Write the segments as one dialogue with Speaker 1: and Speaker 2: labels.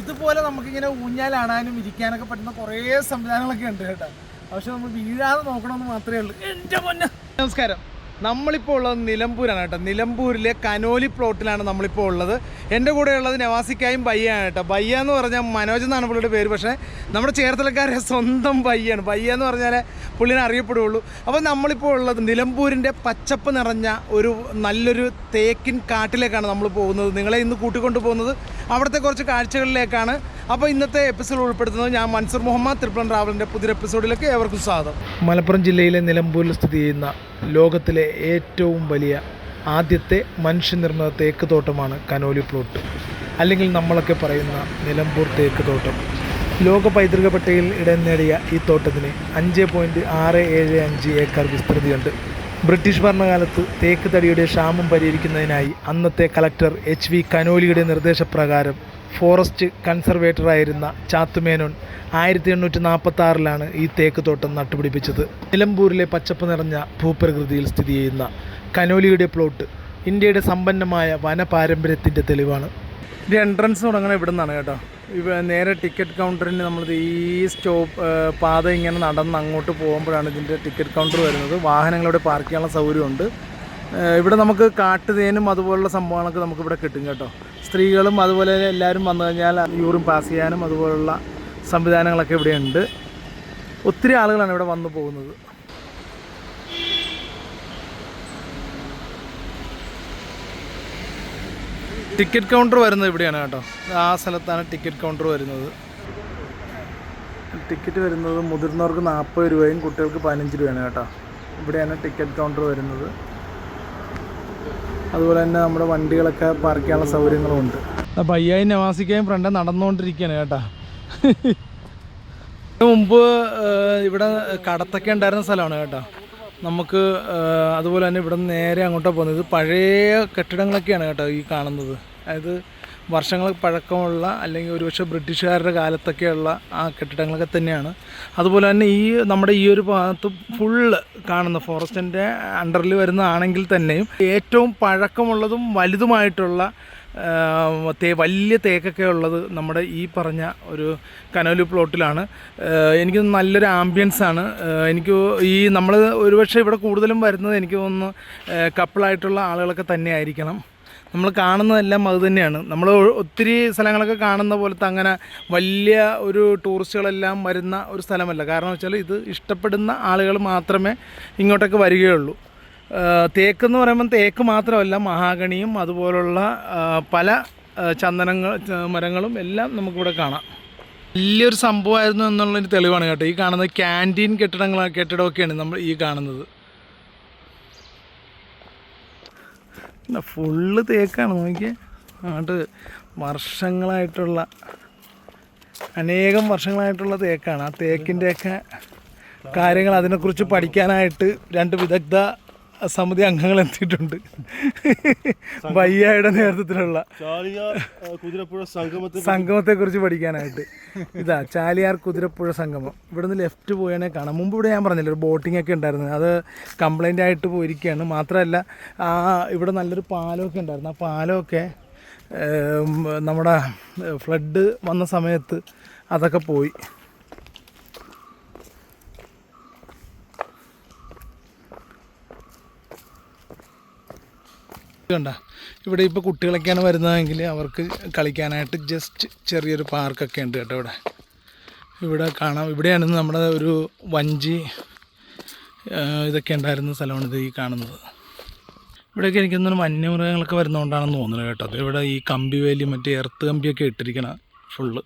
Speaker 1: ഇതുപോലെ നമുക്കിങ്ങനെ ഊഞ്ഞാലാണാനും ഇരിക്കാനൊക്കെ പറ്റുന്ന കുറേ സംവിധാനങ്ങളൊക്കെ ഉണ്ട് കേട്ടോ. പക്ഷെ നമ്മൾ വീഴാതെ നോക്കണമെന്ന് മാത്രമേ ഉള്ളൂ. എന്റെ പൊന്ന. നമസ്കാരം. നമ്മളിപ്പോൾ ഉള്ളത് നിലമ്പൂരാണ് കേട്ടോ. നിലമ്പൂരിലെ കനോലി പ്ലോട്ടിലാണ് നമ്മളിപ്പോൾ ഉള്ളത്. എന്റെ കൂടെ ഉള്ളത് നവാസിക്കായും ബയ്യാണ് കേട്ടോ. ബയ്യ എന്ന് പറഞ്ഞാൽ മനോജ് എന്നാണ് പുള്ളിയുടെ പേര്. പക്ഷേ നമ്മുടെ ചേർത്തലക്കാരെ സ്വന്തം ബയ്യാണ്. ബയ്യ എന്ന് പറഞ്ഞാൽ പുള്ളിനെ അറിയപ്പെടുകയുള്ളൂ അപ്പോൾ നമ്മളിപ്പോൾ ഉള്ളത് നിലമ്പൂരിന്റെ പച്ചപ്പ് നിറഞ്ഞ ഒരു നല്ലൊരു തേക്കിൻ കാട്ടിലേക്കാണ് നമ്മൾ പോകുന്നത്. നിങ്ങളെ ഇന്ന് കൂട്ടിക്കൊണ്ടു പോകുന്നത് അവിടുത്തെ കുറച്ച് കാഴ്ചകളിലേക്കാണ്. അപ്പോൾ ഇന്നത്തെ എപ്പിസോഡ് ഉൾപ്പെടുത്തുന്നത് ഞാൻ മൻസൂർ മുഹമ്മദ് ത്രിപ്ലൻ ട്രാവലിന്റെ പുതിയ എപ്പിസോഡിലേക്ക് ഏവർക്കും സ്വാഗതം. മലപ്പുറം ജില്ലയിലെ നിലമ്പൂരിൽ സ്ഥിതി ചെയ്യുന്ന ലോകത്തിലെ ഏറ്റവും വലിയ ആദ്യത്തെ മനുഷ്യനിർമ്മിത തേക്ക് തോട്ടമാണ് കനോലി പ്ലോട്ട് അല്ലെങ്കിൽ നമ്മളൊക്കെ പറയുന്ന നിലമ്പൂർ തേക്ക് തോട്ടം ലോക പൈതൃക പട്ടികയിൽ ഇടം നേടിയ ഈ തോട്ടത്തിന് അഞ്ച് പോയിന്റ് ആറ് ഏഴ് അഞ്ച് ഏക്കർ വിസ്തൃതിയുണ്ട്. ബ്രിട്ടീഷ് ഭരണകാലത്ത് തേക്ക് തടിയുടെ ക്ഷാമം പരിഹരിക്കുന്നതിനായി അന്നത്തെ കളക്ടർ എച്ച് വി കനോലിയുടെ നിർദ്ദേശപ്രകാരം ഫോറസ്റ്റ് കൺസർവേറ്ററായിരുന്ന ചാത്തുമേനോൻ ആയിരത്തി എണ്ണൂറ്റി നാൽപ്പത്തി ആറിലാണ് ഈ തേക്ക് തോട്ടം നട്ടുപിടിപ്പിച്ചത്. നിലമ്പൂരിലെ പച്ചപ്പ് നിറഞ്ഞ ഭൂപ്രകൃതിയിൽ സ്ഥിതി ചെയ്യുന്ന കനോലിയുടെ പ്ലോട്ട് ഇന്ത്യയുടെ സമ്പന്നമായ വനപാരമ്പര്യത്തിന്റെ തെളിവാണ്. ഇത് എൻട്രൻസ് തുടങ്ങണ ഇവിടെ നിന്നാണ് കേട്ടോ ഇവ നേരെ ടിക്കറ്റ് കൗണ്ടറിന് നമ്മൾ ഈ സ്റ്റോപ്പ് പാത ഇങ്ങനെ നടന്ന് അങ്ങോട്ട് പോകുമ്പോഴാണ് ഇതിന്റെ ടിക്കറ്റ് കൗണ്ടർ വരുന്നത്. വാഹനങ്ങളിവിടെ പാർക്ക് ചെയ്യാനുള്ള സൗകര്യമുണ്ട്. ഇവിടെ നമുക്ക് കാട്ടുതേനും അതുപോലുള്ള സംഭവങ്ങളൊക്കെ നമുക്കിവിടെ കിട്ടും കേട്ടോ. സ്ത്രീകളും അതുപോലെ എല്ലാവരും വന്നു കഴിഞ്ഞാൽ യൂറിൻ പാസ് ചെയ്യാനും അതുപോലുള്ള സംവിധാനങ്ങളൊക്കെ ഇവിടെ ഉണ്ട് ഒത്തിരി ആളുകളാണ് ഇവിടെ വന്നു പോകുന്നത്. ടിക്കറ്റ് കൗണ്ടർ വരുന്നത് ഇവിടെയാണ് കേട്ടോ. ആ സ്ഥലത്താണ് ടിക്കറ്റ് കൗണ്ടർ വരുന്നത്. ടിക്കറ്റ് വരുന്നത് മുതിർന്നവർക്ക് നാൽപ്പത് രൂപയും കുട്ടികൾക്ക് പതിനഞ്ച് രൂപയാണ് കേട്ടോ. ഇവിടെയാണ് ടിക്കറ്റ് കൗണ്ടർ വരുന്നത്. അതുപോലെ തന്നെ നമ്മുടെ വണ്ടികളൊക്കെ പാർക്ക് ചെയ്യാനുള്ള സൗകര്യങ്ങളും ഉണ്ട്. അപ്പൊ അയ്യായി നവാസിക്കായും ഫ്രണ്ട് നടന്നുകൊണ്ടിരിക്കുകയാണ് കേട്ടോ. മുമ്പ് ഇവിടെ കടത്തൊക്കെ ഉണ്ടായിരുന്ന സ്ഥലമാണ് കേട്ടോ. നമുക്ക് അതുപോലെ തന്നെ ഇവിടെ നിന്ന് നേരെ അങ്ങോട്ടാണ് പോകുന്നത്. പഴയ കെട്ടിടങ്ങളൊക്കെയാണ് കേട്ടോ ഈ കാണുന്നത്. അതായത് വർഷങ്ങൾ പഴക്കമുള്ള അല്ലെങ്കിൽ ഒരുപക്ഷെ ബ്രിട്ടീഷുകാരുടെ കാലത്തൊക്കെയുള്ള ആ കെട്ടിടങ്ങളൊക്കെ തന്നെയാണ്. അതുപോലെ തന്നെ ഈ നമ്മുടെ ഈ ഒരു ഭാഗത്ത് ഫുള്ള് കാണുന്ന ഫോറസ്റ്റിന്റെ അണ്ടറിൽ വരുന്നതാണെങ്കിൽ തന്നെയും ഏറ്റവും പഴക്കമുള്ളതും വലുതുമായിട്ടുള്ള തേ വലിയ തേക്കൊക്കെ ഉള്ളത് നമ്മുടെ ഈ പറഞ്ഞ ഒരു കനോലി പ്ലോട്ടിലാണ്. എനിക്ക് നല്ലൊരു ആംബിയൻസ് ആണ്. എനിക്ക് ഈ നമ്മൾ ഒരുപക്ഷെ ഇവിടെ കൂടുതലും വരുന്നത് എനിക്ക് തോന്നുന്നു കപ്പിളായിട്ടുള്ള ആളുകളൊക്കെ തന്നെ ആയിരിക്കണം നമ്മൾ കാണുന്നതെല്ലാം അത് തന്നെയാണ്. നമ്മൾ ഒത്തിരി സ്ഥലങ്ങളൊക്കെ കാണുന്ന പോലത്തെ അങ്ങനെ വലിയ ഒരു ടൂറിസ്റ്റുകളെല്ലാം വരുന്ന ഒരു സ്ഥലമല്ല. കാരണം വെച്ചാൽ ഇത് ഇഷ്ടപ്പെടുന്ന ആളുകൾ മാത്രമേ ഇങ്ങോട്ടൊക്കെ വരികയുള്ളൂ. തേക്ക് എന്ന് പറയുമ്പം തേക്ക് മാത്രമല്ല മഹാഗണിയും അതുപോലുള്ള പല ചന്ദനങ്ങൾ മരങ്ങളും എല്ലാം നമുക്കിവിടെ കാണാം. വലിയൊരു സംഭവമായിരുന്നു എന്നുള്ളൊരു തെളിവാണ് കേട്ടോ. ഈ കാണുന്നത് ക്യാന്റീൻ കെട്ടിടങ്ങൾ കെട്ടിടമൊക്കെയാണ് നമ്മൾ ഈ കാണുന്നത്. പിന്നെ ഫുള്ള് തേക്കാണ്. നോക്കിയേ. അങ്ങോട്ട് വർഷങ്ങളായിട്ടുള്ള അനേകം വർഷങ്ങളായിട്ടുള്ള തേക്കാണ്. ആ തേക്കിന്റെയൊക്കെ കാര്യങ്ങൾ അതിനെക്കുറിച്ച് പഠിക്കാനായിട്ട് രണ്ട് വിദഗ്ധ സമിതി അംഗങ്ങൾ എത്തിയിട്ടുണ്ട്. ബയ്യയുടെ നേതൃത്വത്തിലുള്ള
Speaker 2: കുതിരപ്പുഴ സംഗമത്തെ
Speaker 1: കുറിച്ച് പഠിക്കാനായിട്ട്. ഇതാ ചാലിയാർ കുതിരപ്പുഴ സംഗമം. ഇവിടുന്ന് ലെഫ്റ്റ് പോയാണെ കാണാം. മുമ്പ് ഇവിടെ ഞാൻ പറഞ്ഞില്ല ഒരു ബോട്ടിംഗ് ഒക്കെ ഉണ്ടായിരുന്നു. അത് കംപ്ലൈന്റ് ആയിട്ട് പോയിരിക്കുകയാണ്. മാത്രമല്ല ആ ഇവിടെ നല്ലൊരു പാലമൊക്കെ ഉണ്ടായിരുന്നു. ആ പാലമൊക്കെ നമ്മുടെ ഫ്ലഡ് വന്ന സമയത്ത് അതൊക്കെ പോയി. കണ്ട. ഇവിടെ ഇപ്പോൾ കുട്ടികളൊക്കെയാണ് വരുന്നതെങ്കിൽ അവർക്ക് കളിക്കാനായിട്ട് ജസ്റ്റ് ചെറിയൊരു പാർക്കൊക്കെ ഉണ്ട് കേട്ടോ ഇവിടെ. ഇവിടെ കാണാം. ഇവിടെയാണ് നമ്മുടെ ഒരു വഞ്ചി ഇതൊക്കെ ഉണ്ടായിരുന്ന സ്ഥലമാണ് ഇത് ഈ കാണുന്നത്. ഇവിടെയൊക്കെ എനിക്ക് തോന്നുന്നു വന്യമൃഗങ്ങളൊക്കെ വരുന്നതുകൊണ്ടാണെന്ന് തോന്നുന്നത് കേട്ടോ. ഇവിടെ ഈ കമ്പി വേലി മറ്റേ എർത്ത് കമ്പിയൊക്കെ ഇട്ടിരിക്കണം ഫുള്ള്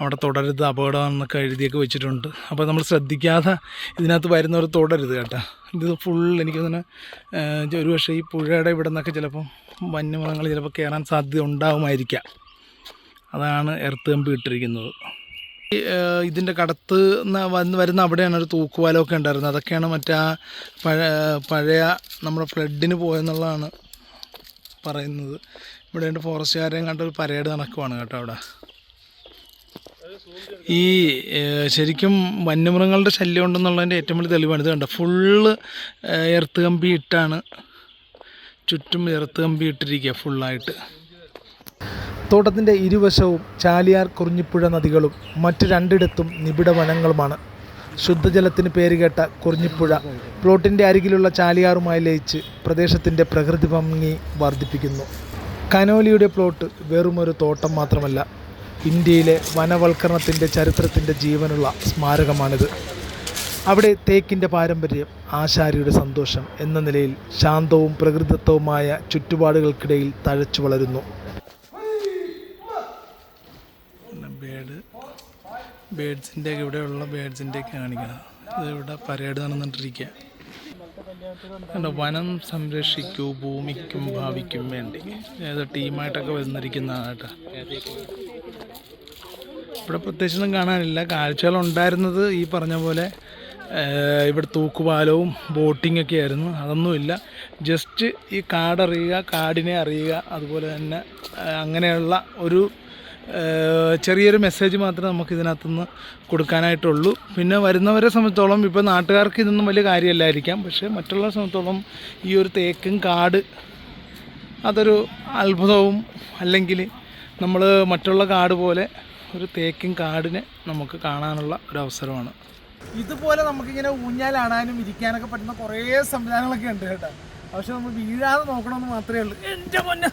Speaker 1: അവിടെ തുടരുത് അപകടമാണെന്നൊക്കെ എഴുതിയൊക്കെ വെച്ചിട്ടുണ്ട്. അപ്പോൾ നമ്മൾ ശ്രദ്ധിക്കാതെ ഇതിനകത്ത് വരുന്നവർ തുടരുത് കേട്ടോ. ഇത് ഫുൾ എനിക്ക് തന്നെ ഒരു പക്ഷേ ഈ പുഴയുടെ ഇവിടെ നിന്നൊക്കെ ചിലപ്പം വന്യമൃഗങ്ങൾ ചിലപ്പോൾ കയറാൻ സാധ്യത ഉണ്ടാകുമായിരിക്കാം അതാണ് എർത്ത് കമ്പി ഇട്ടിരിക്കുന്നത്. ഇതിന്റെ കടത്ത് വന്ന് വരുന്ന അവിടെയാണ് ഒരു തൂക്കുവാലമൊക്കെ ഉണ്ടായിരുന്നത്. അതൊക്കെയാണ് മറ്റേ ആ പഴയ നമ്മുടെ ഫ്ലഡിന് പോയെന്നുള്ളതാണ് പറയുന്നത്. ഇവിടെ ഫോറസ്റ്റ് ഫോറസ്റ്റുകാരെയും കണ്ട ഒരു പരേഡ് നടക്കുവാണ് കേട്ടോ അവിടെ. ഈ ശരിക്കും വന്യമൃഗങ്ങളുടെ ശല്യം ഉണ്ടെന്നുള്ളതിന്റെ ഏറ്റവും വലിയ തെളിവാണ്. ഇത് കണ്ടോ? ഫുള്ള് എർത്ത് കമ്പി ഇട്ടാണ് ചുറ്റും എർത്ത് കമ്പി ഇട്ടിരിക്കുക ഫുള്ളായിട്ട് തോട്ടത്തിന്റെ ഇരുവശവും ചാലിയാർ കുറിഞ്ഞിപ്പുഴ നദികളും മറ്റ് രണ്ടിടത്തും നിബിഡ വനങ്ങളുമാണ്. ശുദ്ധജലത്തിന് പേരുകേട്ട കുറിഞ്ഞിപ്പുഴ പ്ലോട്ടിന്റെ അരികിലുള്ള ചാലിയാറുമായി ലയിച്ച് പ്രദേശത്തിന്റെ പ്രകൃതി ഭംഗി വർദ്ധിപ്പിക്കുന്നു. കനോലിയുടെ പ്ലോട്ട് വെറുമൊരു തോട്ടം മാത്രമല്ല ഇന്ത്യയിലെ വനവൽക്കരണത്തിന്റെ ചരിത്രത്തിന്റെ ജീവനുള്ള സ്മാരകമാണിത്. അവിടെ തേക്കിന്റെ പാരമ്പര്യം ആശാരിയുടെ സന്തോഷം എന്ന നിലയിൽ ശാന്തവും പ്രകൃതിദത്തവുമായ ചുറ്റുപാടുകൾക്കിടയിൽ തഴച്ചു വളരുന്നു. ബേഡ് ബേഡ്സിന്റെ ഇവിടെയുള്ള ബേഡ്സിന്റെ കാണിക്കണം ഇവിടെ പരേഡ് നടന്നിട്ടിരിക്കുക. കണ്ടോ വനം സംരക്ഷിക്കൂ ഭൂമിക്കും ഭാവിക്കും വേണ്ടി. ഏത് ടീമായിട്ടൊക്കെ വന്നിരിക്കുന്നതാണ് കേട്ടോ. ഇവിടെ പ്രത്യേകിച്ചൊന്നും കാണാനില്ല. കാഴ്ചകൾ ഉണ്ടായിരുന്നത് ഈ പറഞ്ഞ പോലെ ഇവിടെ തൂക്കുപാലവും ബോട്ടിംഗ് ഒക്കെ ആയിരുന്നു. അതൊന്നുമില്ല. ജസ്റ്റ് ഈ കാടറിയുക കാടിനെ അറിയുക അതുപോലെ തന്നെ അങ്ങനെയുള്ള ഒരു ചെറിയൊരു മെസ്സേജ് മാത്രമേ നമുക്ക് ഇതിനകത്തുനിന്ന് കൊടുക്കാനായിട്ടുള്ളൂ. പിന്നെ വരുന്നവരെ സംബന്ധിച്ചോളം ഇപ്പോൾ നാട്ടുകാർക്ക് ഇതൊന്നും വലിയ കാര്യമല്ലായിരിക്കാം. പക്ഷേ മറ്റുള്ളവരെ സംബന്ധിച്ചോളം ഈ ഒരു തേക്കും കാട് അതൊരു അത്ഭുതവും അല്ലെങ്കിൽ നമ്മൾ മറ്റുള്ള കാട് പോലെ ഒരു തേക്കും കാടിനെ നമുക്ക് കാണാനുള്ള ഒരു അവസരമാണ്. ഇതുപോലെ നമുക്കിങ്ങനെ ഊഞ്ഞാലാണാനും ഇരിക്കാനൊക്കെ പറ്റുന്ന കുറേ സംവിധാനങ്ങളൊക്കെ ഉണ്ട് കേട്ടോ. പക്ഷെ നമ്മൾ വീഴാതെ നോക്കണമെന്ന് മാത്രമേ ഉള്ളൂ. എന്റെ പൊന്നെ.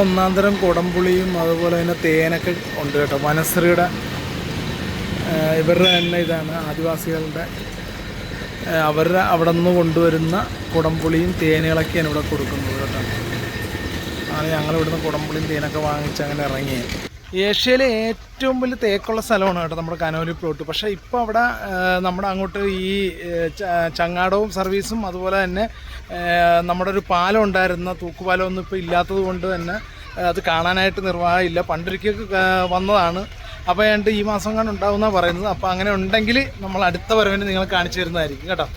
Speaker 1: ഒന്നാം തരം കുടംപുളിയും അതുപോലെ തന്നെ തേനൊക്കെ ഉണ്ട് കേട്ടോ. വനശ്രീയുടെ ഏഹ് ഇവരുടെ തന്നെ ഇതാണ് ആദിവാസികളുടെ അവരുടെ അവിടെ നിന്ന് കൊണ്ടുവരുന്ന കുടംപുളിയും തേനുകളൊക്കെയാണ് ഇവിടെ കൊടുക്കുന്നത് കേട്ടോ. ആണ് ഞങ്ങൾ ഇവിടുന്ന് കുടംപുളിയും തേനൊക്കെ വാങ്ങിച്ച് അങ്ങനെ ഇറങ്ങിയത് ഏഷ്യയിലെ ഏറ്റവും വലിയ തേക്കുള്ള സ്ഥലമാണ് കേട്ടോ നമ്മുടെ കനോലി പ്ലോട്ട് പക്ഷേ ഇപ്പോൾ അവിടെ നമ്മുടെ അങ്ങോട്ട് ഈ ചങ്ങാടവും സർവീസും അതുപോലെ തന്നെ നമ്മുടെ ഒരു പാലം ഉണ്ടായിരുന്ന തൂക്കുപാലം ഒന്നും ഇപ്പോൾ ഇല്ലാത്തത് കൊണ്ട് തന്നെ അത് കാണാനായിട്ട് നിർവാഹമില്ല. പണ്ടൊരിക്കൽ വന്നതാണ്. അപ്പോൾ ഏണ്ട് ഈ മാസം കണ്ട് ഉണ്ടാവുന്ന പറയുന്നത്. അപ്പോൾ അങ്ങനെ ഉണ്ടെങ്കിൽ നമ്മൾ അടുത്ത വരവിന് നിങ്ങൾ കാണിച്ചു തരുന്നതായിരിക്കും കേട്ടോ.